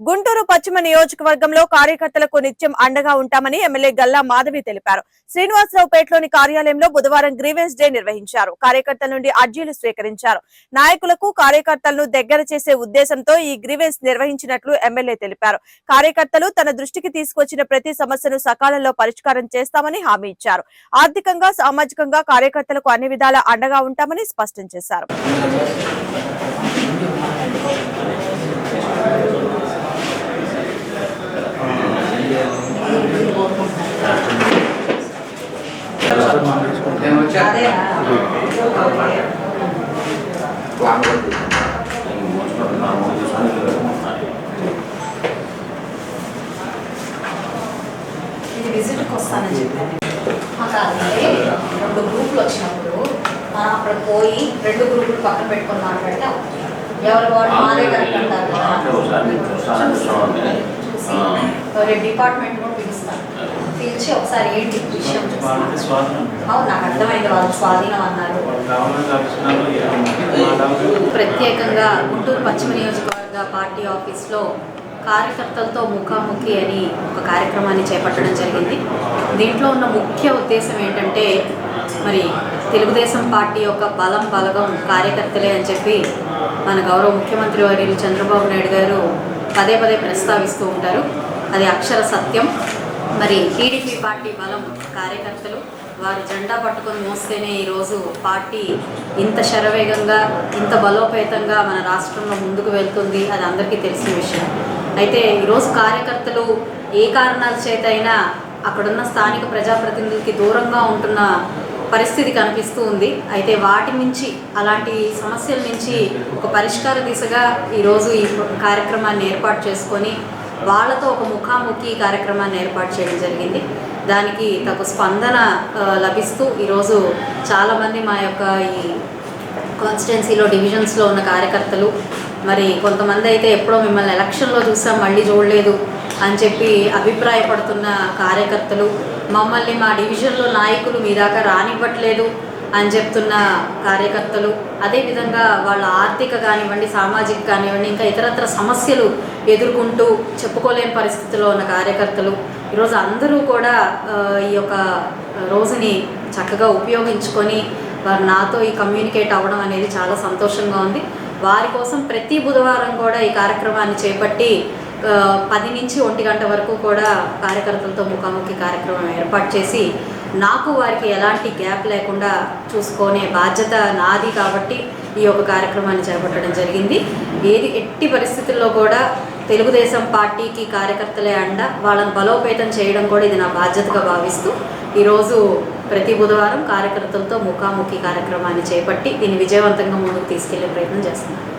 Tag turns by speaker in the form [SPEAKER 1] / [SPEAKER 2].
[SPEAKER 1] గుంటూరు పశ్చిమ నియోజకవర్గంలో కార్యకర్తలకు నిత్యం అండగా ఉంటామని ఎమ్మెల్యే గల్లా మాధవి తెలిపారు. శ్రీనివాసరావు పేటలోని కార్యాలయంలో బుధవారం గ్రీవెన్స్ డే నిర్వహించారు. కార్యకర్తల నుండి అర్జీలు స్వీకరించారు. నాయకులకు కార్యకర్తలను దగ్గర చేసే ఉద్దేశంతో ఈ గ్రీవెన్స్ నిర్వహించినట్లు ఎమ్మెల్యే తెలిపారు. కార్యకర్తలు తన దృష్టికి తీసుకొచ్చిన ప్రతి సమస్యను సకాలంలో పరిష్కారం చేస్తామని హామీ ఇచ్చారు. ఆర్థికంగా సామాజికంగా కార్యకర్తలకు అన్ని విధాల అండగా ఉంటామని స్పష్టం చేశారు.
[SPEAKER 2] విజిట్కి వస్తానని చెప్పాను. మాకు అంటే రెండు గ్రూపులు వచ్చినప్పుడు మనం అక్కడ పోయి రెండు గ్రూపులు పక్కన పెట్టుకొని మాట్లాడితే. ఎవరి వాడు మాదే కరెక్ట్ అంటారు డిపార్ట్మెంట్ పిలిచి ఒకసారి ఏంటి విషయం అవును నాకు అర్థమైంది వాళ్ళు స్వాధీనం అన్నారు. ప్రత్యేకంగా గుంటూరు పశ్చిమ నియోజకవర్గ పార్టీ ఆఫీస్లో కార్యకర్తలతో ముఖాముఖి అని ఒక కార్యక్రమాన్ని చేపట్టడం జరిగింది. దీంట్లో ఉన్న ముఖ్య ఉద్దేశం ఏంటంటే మరి తెలుగుదేశం పార్టీ యొక్క బలం బలగం కార్యకర్తలే అని చెప్పి మన గౌరవ ముఖ్యమంత్రి వర్యులు చంద్రబాబు నాయుడు గారు పదే పదే ప్రస్తావిస్తూ ఉంటారు. అది అక్షర సత్యం. మరి టీడీపీ పార్టీ బలం కార్యకర్తలు వారు జెండా పట్టుకొని మోస్తేనే ఈరోజు పార్టీ ఇంత శరవేగంగా ఇంత బలోపేతంగా మన రాష్ట్రంలో ముందుకు వెళ్తుంది అది అందరికీ తెలిసిన విషయం. అయితే ఈరోజు కార్యకర్తలు ఏ కారణాల చేత అయినా అక్కడున్న స్థానిక ప్రజాప్రతినిధులకి దూరంగా ఉంటున్న పరిస్థితి కనిపిస్తూ ఉంది. అయితే వాటి నుంచి అలాంటి సమస్యల నుంచి ఒక పరిష్కార దిశగా ఈరోజు ఈ కార్యక్రమాన్ని ఏర్పాటు చేసుకొని వాళ్ళతో ఒక ముఖాముఖి కార్యక్రమాన్ని ఏర్పాటు చేయడం జరిగింది. దానికి తగు స్పందన లభిస్తూ ఈరోజు చాలామంది మా యొక్క ఈ కాన్స్టిట్యున్సీలో డివిజన్స్లో ఉన్న కార్యకర్తలు మరి కొంతమంది అయితే ఎప్పుడో మిమ్మల్ని ఎలక్షన్లో చూసాం మళ్ళీ చూడలేదు అని చెప్పి అభిప్రాయపడుతున్న కార్యకర్తలు మమ్మల్ని మా డివిజన్లో నాయకులు మీ దాకా రానివ్వట్లేదు. అని చెప్తున్న కార్యకర్తలు అదేవిధంగా వాళ్ళ ఆర్థిక కానివ్వండి సామాజిక కానివ్వండి ఇంకా ఇతరత్ర సమస్యలు ఎదుర్కొంటూ చెప్పుకోలేని పరిస్థితిలో ఉన్న కార్యకర్తలు ఈరోజు అందరూ కూడా ఈ యొక్క రోజుని చక్కగా ఉపయోగించుకొని వారు నాతో ఈ కమ్యూనికేట్ అవ్వడం అనేది చాలా సంతోషంగా ఉంది. వారి కోసం ప్రతి బుధవారం కూడా ఈ కార్యక్రమాన్ని చేపట్టి పది నుంచి ఒంటి గంట వరకు కూడా కార్యకర్తలతో ముఖాముఖి కార్యక్రమం ఏర్పాటు చేసి నాకు వారికి ఎలాంటి గ్యాప్ లేకుండా చూసుకునే బాధ్యత నాది కాబట్టి ఈ యొక్క కార్యక్రమాన్ని చేపట్టడం జరిగింది. ఏది ఎట్టి పరిస్థితుల్లో కూడా తెలుగుదేశం పార్టీకి కార్యకర్తలే అండ వాళ్ళని బలోపేతం చేయడం కూడా ఇది నా బాధ్యతగా భావిస్తూ ఈరోజు ప్రతి బుధవారం కార్యకర్తలతో ముఖాముఖి కార్యక్రమాన్ని చేపట్టి దీన్ని విజయవంతంగా ముందుకు తీసుకెళ్ళే ప్రయత్నం చేస్తున్నాను.